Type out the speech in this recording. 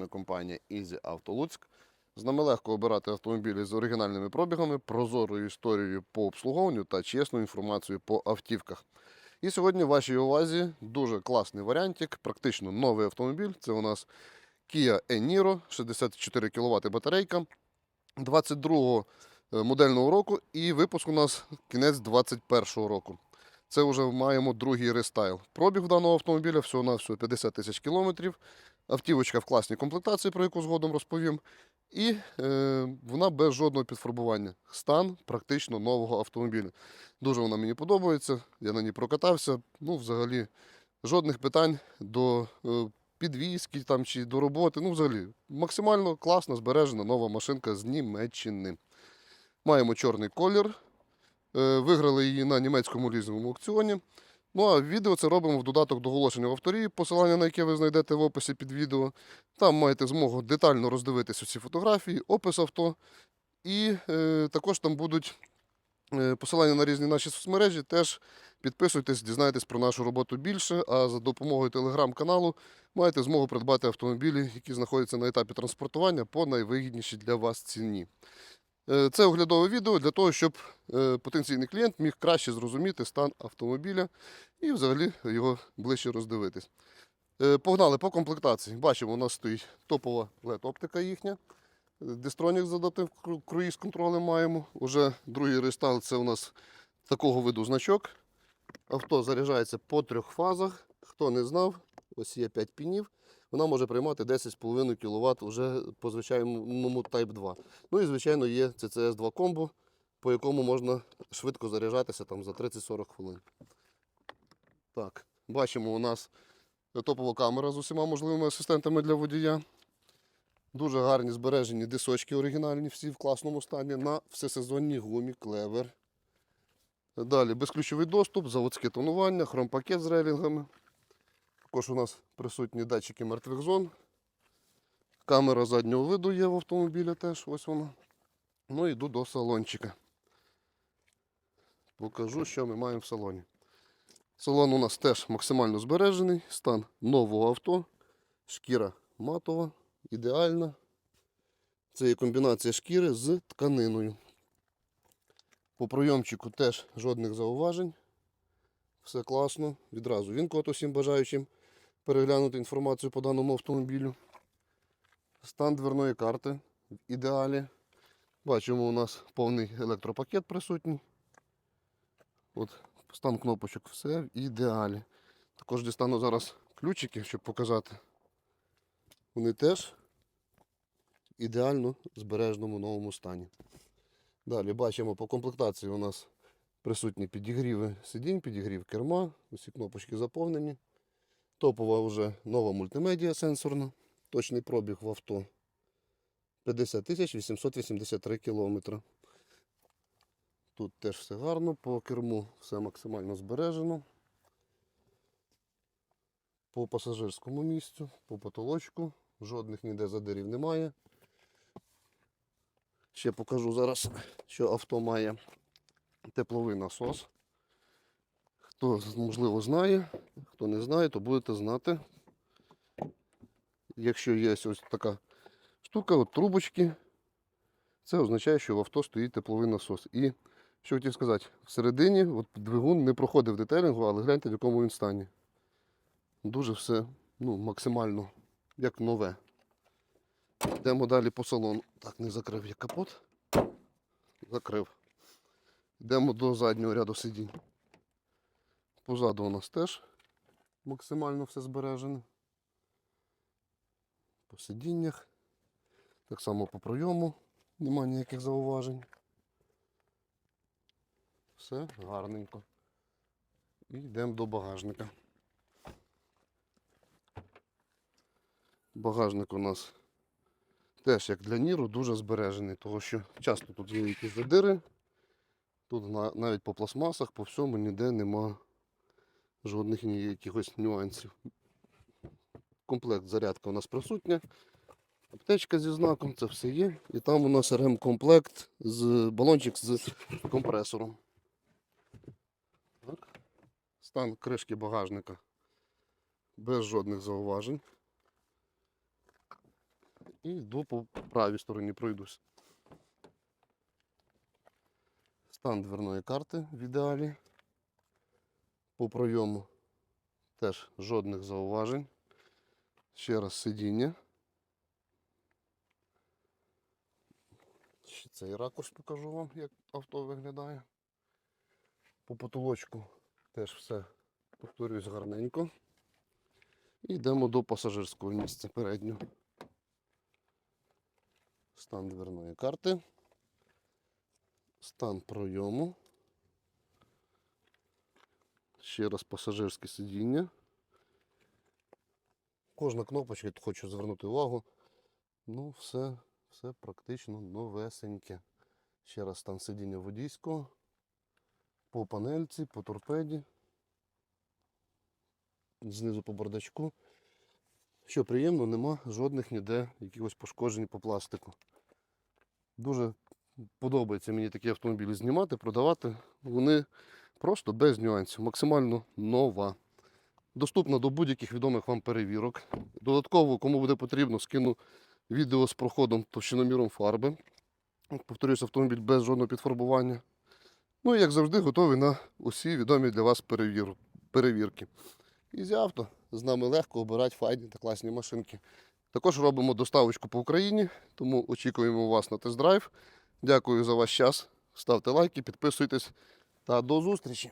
Вами компанія Easy Auto Луцьк. З нами легко обирати автомобілі з оригінальними пробігами, прозорою історією по обслуговуванню та чесною інформацією по автівках. І сьогодні в вашій увазі дуже класний варіантик, практично новий автомобіль. Це у нас Kia e-Niro, 64 кВт батарейка 22 модельного року і випуск у нас кінець 21 року. Це вже маємо другий рестайл. Пробіг даного автомобіля всього на всього 50 тисяч кілометрів. Автівочка в класній комплектації, про яку згодом розповім. І е, вона без жодного підфарбування. Стан практично нового автомобіля. Дуже вона мені подобається. Я на ній прокатався. Ну, взагалі, жодних питань до е, підвізки там, чи до роботи. Ну, взагалі, максимально класна, збережена нова машинка з Німеччини. Маємо чорний колір. Е, Виграли її на німецькому лізовому аукціоні. Ну а відео це робимо в додаток до оголошення в авторі, посилання на яке ви знайдете в описі під відео. Там маєте змогу детально роздивитися всі фотографії, опис авто. І е, також там будуть е, посилання на різні наші соцмережі. Теж підписуйтесь, дізнайтесь про нашу роботу більше. А за допомогою телеграм-каналу маєте змогу придбати автомобілі, які знаходяться на етапі транспортування по найвигіднішій для вас ціні. Е, Це оглядове відео для того, щоб е, потенційний клієнт міг краще зрозуміти стан автомобіля і взагалі його ближче роздивитись. Е, Погнали по комплектації. Бачимо, у нас стоїть топова LED-оптика їхня. Дистронік з адаптивним кру- круїз контролем маємо. Уже другий рестайл це у нас такого виду значок. Авто заряджається по трьох фазах. Хто не знав, ось є 5 пінів. Вона може приймати 10,5 кВт вже по звичайному Type 2. Ну і, звичайно, є CCS 2 комбо, по якому можна швидко заряджатися там, за 30-40 хвилин. Так, бачимо, у нас топова камера з усіма можливими асистентами для водія. Дуже гарні збережені дисочки оригінальні, всі в класному стані на всесезонній гумі клевер. Далі безключовий доступ, заводське тонування, хромпакет з рейлінгами. Також у нас присутні датчики мертвих зон. Камера заднього виду є в автомобілі теж, ось вона. Ну йду до салончика. Покажу, що ми маємо в салоні. Салон у нас теж максимально збережений, стан нового авто, шкіра матова, ідеальна. Це є комбінація шкіри з тканиною. По пройомчику теж жодних зауважень. Все класно. Відразу він код усім бажаючим переглянути інформацію по даному автомобілю. Стан дверної карти в ідеалі. Бачимо, у нас повний електропакет присутній. От стан кнопочок все в ідеалі. Також дістану зараз ключики, щоб показати. Вони теж в ідеально збереженому новому стані. Далі бачимо по комплектації у нас присутні підігріви сидінь, підігрів керма, усі кнопочки заповнені. Топова вже нова мультимедіа сенсорна. Точний пробіг в авто 50 883 кілометри. Тут теж все гарно, по керму все максимально збережено. По пасажирському місцю, по потолочку, жодних ніде задирів немає. Ще покажу зараз, що авто має тепловий насос. Хто можливо знає, хто не знає, то будете знати. Якщо є ось така штука, от трубочки, це означає, що в авто стоїть тепловий насос. І що хотів сказати, всередині от двигун не проходив детелінгу, але гляньте, в якому він стані. Дуже все ну, максимально як нове. Йдемо далі по салону. Так, не закрив я капот. Закрив. Йдемо до заднього ряду сидінь. Позаду у нас теж максимально все збережене. По сидіннях. Так само по пройому. Нема ніяких зауважень. Все гарненько. І йдемо до багажника. Багажник у нас теж як для Ніру дуже збережений, тому що часто тут є якісь задири. Тут навіть по пластмасах, по всьому ніде нема жодних якихось нюансів. Комплект зарядка у нас присутня. Аптечка зі знаком, це все є. І там у нас ремкомплект з балончик з компресором. Так. Стан кришки багажника без жодних зауважень. І йду по правій стороні пройдусь. Стан дверної карти в ідеалі. По пройому теж жодних зауважень. Ще раз сидіння. Ще цей ракурс покажу вам, як авто виглядає. По потолочку теж все, повторюсь, гарненько. І йдемо до пасажирського місця переднього. Стан дверної карти. Стан пройому. Ще раз пасажирське сидіння. Кожна кнопочка, хочу звернути увагу. Ну, все, все практично новесеньке. Ще раз стан сидіння водійського. По панельці, по торпеді. Знизу по бардачку. Що приємно, нема жодних ніде якихось пошкоджень по пластику. Дуже подобається мені такі автомобілі знімати, продавати. Вони просто без нюансів, максимально нова. Доступна до будь-яких відомих вам перевірок. Додатково, кому буде потрібно, скину відео з проходом товщиноміром фарби. Повторюсь, автомобіль без жодного підфарбування. Ну і як завжди, готовий на усі відомі для вас перевір... перевірки. Ізі авто. З нами легко обирати файні та класні машинки. Також робимо доставочку по Україні, тому очікуємо вас на тест-драйв. Дякую за ваш час. Ставте лайки, підписуйтесь та до зустрічі!